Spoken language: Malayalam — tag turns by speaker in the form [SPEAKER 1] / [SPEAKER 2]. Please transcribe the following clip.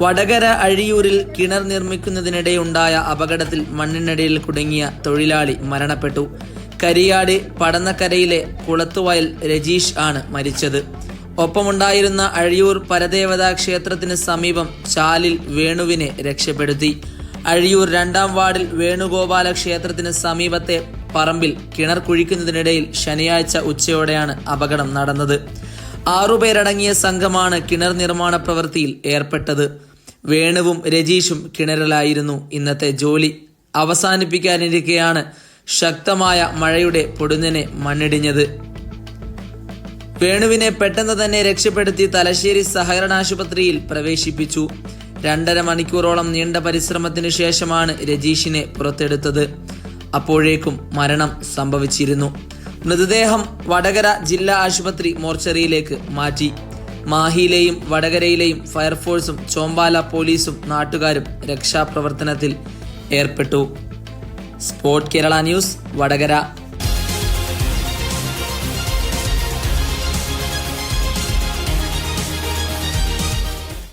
[SPEAKER 1] വടകര അഴിയൂരിൽ കിണർ നിർമ്മിക്കുന്നതിനിടെയുണ്ടായ അപകടത്തിൽ മണ്ണിനടിയിൽ കുടുങ്ങിയ തൊഴിലാളി മരണപ്പെട്ടു. കരിയാട് പടന്നക്കരയിലെ കുളത്തുവയൽ രജീഷ് ആണ് മരിച്ചത്. ഒപ്പമുണ്ടായിരുന്ന അഴിയൂർ പരദേവതാ ക്ഷേത്രത്തിന് സമീപം ചാലിൽ വേണുവിനെ രക്ഷപ്പെടുത്തി. അഴിയൂർ രണ്ടാം വാർഡിൽ വേണുഗോപാല ക്ഷേത്രത്തിന് സമീപത്തെ പറമ്പിൽ കിണർ കുഴിക്കുന്നതിനിടയിൽ ശനിയാഴ്ച ഉച്ചയോടെയാണ് അപകടം നടന്നത്. ആറുപേരടങ്ങിയ സംഘമാണ് കിണർ നിർമ്മാണ പ്രവൃത്തിയിൽ ഏർപ്പെട്ടത്. വേണുവും രജീഷും കിണറിലായിരുന്നു ഇന്നത്തെ ജോലി. അവസാനിപ്പിക്കാനിരിക്കെയാണ് ശക്തമായ മഴയുടെ പൊടുന്നനെ മണ്ണിടിഞ്ഞത്. വേണുവിനെ പെട്ടെന്ന് തന്നെ രക്ഷപ്പെടുത്തി തലശ്ശേരി സഹകരണ ആശുപത്രിയിൽ പ്രവേശിപ്പിച്ചു. രണ്ടര മണിക്കൂറോളം നീണ്ട പരിശ്രമത്തിനു ശേഷമാണ് രജീഷിനെ പുറത്തെടുത്തത്. അപ്പോഴേക്കും മരണം സംഭവിച്ചിരുന്നു. മൃതദേഹം വടകര ജില്ലാ ആശുപത്രി മോർച്ചറിയിലേക്ക് മാറ്റി. മാഹിയിലെയും വടകരയിലെയും ഫയർഫോഴ്സും ചോമ്പാല പോലീസും നാട്ടുകാരും രക്ഷാപ്രവർത്തനത്തിൽ ഏർപ്പെട്ടു. Sport Kerala news Vadakara.